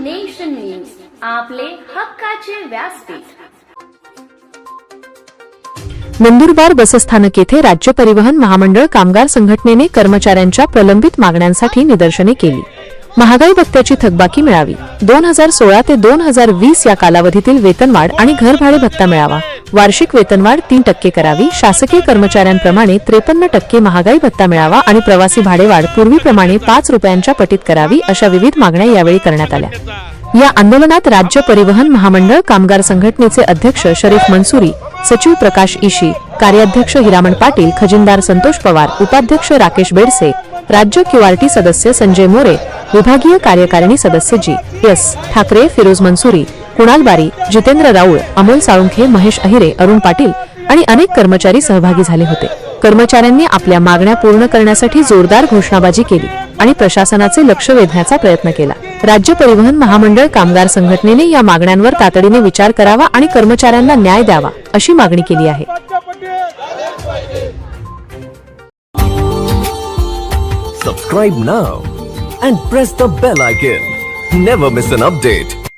Nation news आपले हक्काचे व्यासपीठ. नंदुरबार बसस्थानक येथे राज्य परिवहन महामंडळ कामगार संघटनेने कर्मचाऱ्यांच्या प्रलंबित मागण्यांसाठी निदर्शने केली. महागाई भत्त्याची थकबाकी मिळावी. दोन हजार सोळा ते दोन हजार वीस या कालावधीतील वेतनवाढ आणि घरभाडे भत्ता मिळावा. वार्षिक वेतनवाढ तीन टक्के करावी. शासकीय कर्मचाऱ्यांप्रमाणे त्रेपन्न टक्के महागाई भत्ता मिळावा आणि प्रवासी भाडेवाढ पूर्वीप्रमाणे पाच रुपयांच्या पटीत करावी अशा विविध मागण्या यावेळी करण्यात आल्या. या आंदोलनात राज्य परिवहन महामंडळ कामगार संघटनेचे अध्यक्ष शरीफ मनसुरी सचिव प्रकाश इशी कार्याध्यक्ष हिरामण पाटील खजिनदार संतोष पवार उपाध्यक्ष राकेश बेडसे राज्य क्यूआरटी सदस्य संजय मोरे विभागीय कार्यकारिणी सदस्य जी. एस. ठाकरे फिरोज मनसुरी कुणाल बारी जितेंद्र राऊळ अमोल साळुंखे महेश अहिरे अरुण पाटील आणि अनेक कर्मचारी सहभागी झाले होते. कर्मचाऱ्यांनी आपल्या मागण्या पूर्ण करण्यासाठी जोरदार घोषणाबाजी केली आणि प्रशासनाचे लक्ष वेधण्याचा प्रयत्न केला. राज्य परिवहन महामंडळ कामगार संघटनेने या मागण्यांवर तातडीने विचार करावा आणि कर्मचाऱ्यांना न्याय द्यावा अशी मागणी केली आहे. Subscribe now and press the bell icon never miss an update